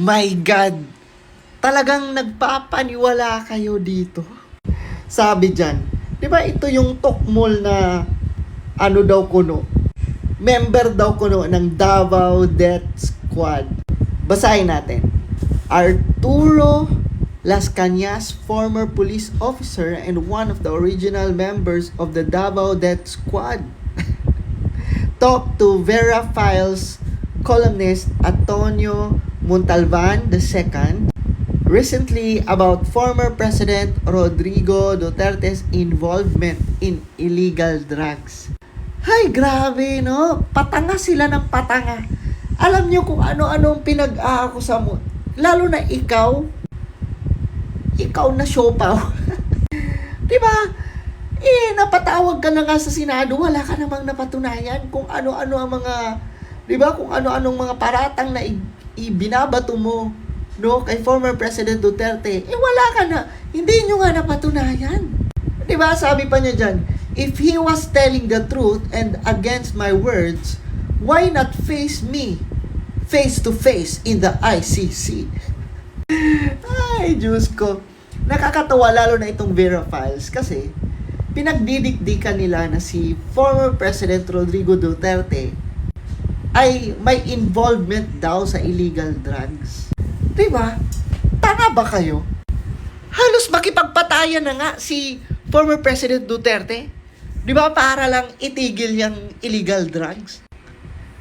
My God! Talagang nagpapaniwala kayo dito. Sabi dyan, di ba ito yung Tokmol na ano daw kuno? Member daw kuno ng Davao Death Squad. Basahin natin. Arturo Las Cañas, former police officer and one of the original members of the Davao Death Squad. talked to Vera Files columnist Antonio Montalban II recently about former President Rodrigo Duterte's involvement in illegal drugs. Hay, grabe, no? Patanga sila ng patanga. Alam nyo kung ano-anong pinag-aakusa mo. Lalo na ikaw, ikaw na siopaw. Di ba? Eh, napatawag ka na nga sa Senado, wala ka namang napatunayan kung ano-ano ang mga, di ba, kung ano-anong mga paratang na ibinabato mo, no, kay former President Duterte. Eh, wala ka na. Hindi nyo nga napatunayan. Di ba, sabi pa niya dyan, if he was telling the truth and against my words, why not face me face to face in the ICC? Ay, Diyos ko. Nakakatawa lalo na itong Vera Files kasi pinagdidikdikan nila na si former President Rodrigo Duterte ay may involvement daw sa illegal drugs. Diba? Tanga ba kayo? Halos makipagpatayan na nga si former President Duterte. Di ba para lang itigil yung illegal drugs?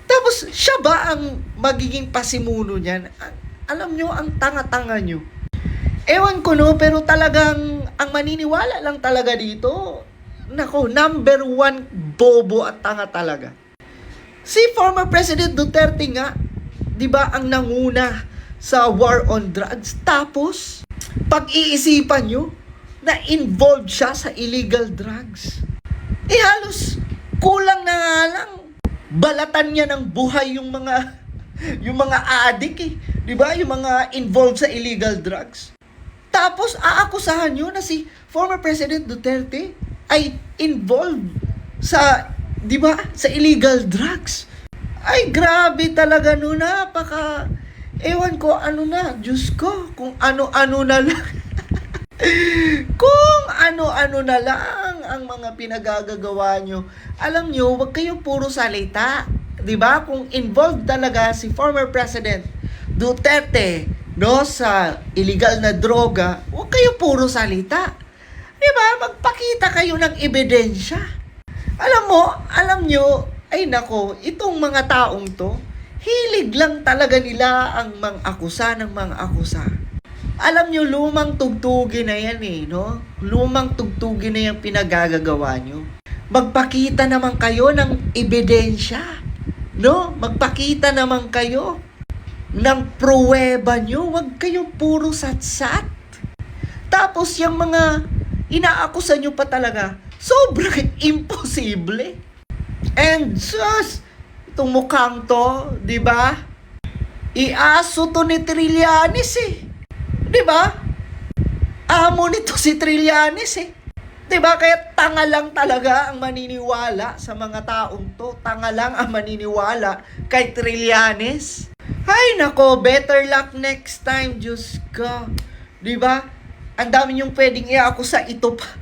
Tapos siya ba ang magiging pasimuno niyan? Alam nyo, ang tanga-tanga nyo. Ewan ko no, pero talagang ang maniniwala lang talaga dito, nako, number one bobo at tanga talaga. Si former President Duterte nga, 'di ba, ang nanguna sa war on drugs. Tapos pag-iisipan nyo na involved siya sa illegal drugs. Eh halos kulang na nga lang balatan niya ng buhay yung mga yung mga adik eh. 'Di ba? Yung mga involved sa illegal drugs. Tapos aakusahan nyo na si former President Duterte ay involved sa, di ba, sa illegal drugs. Ay, grabe talaga no, napaka, ewan ko ano na, Diyos ko, kung ano-ano na lang. kung ano-ano na lang ang mga pinagagagawa nyo. Alam nyo, wag kayong puro salita. 'Di ba? Kung involved talaga si former President Duterte no sa illegal na droga, huwag kayo puro salita. 'Di ba? Magpakita kayo ng ebidensya. Mo, alam nyo, ay nako, itong mga taong to, hilig lang talaga nila ang mga akusa ng mga akusa. Alam nyo, lumang tugtugin na yan eh, no? Lumang tugtugin na yung pinagagagawa nyo. Magpakita naman kayo ng ebidensya. No? Magpakita naman kayo ng pruweba nyo. Huwag kayong puro satsat. Tapos yung mga inaakusan nyo pa talaga, sobrang imposible. And sus, itong mukhang to, di ba? Iaso to ni Trillanes eh. Di ba? Amo nito si Trillanes eh. 'Di ba? Kaya tanga lang talaga ang maniniwala sa mga taong to. Tanga lang ang maniniwala kay Trillanes. Hay nako, better luck next time, Diyos ko. 'Di ba? Ang dami niyong pwedeng iakusa ito pa.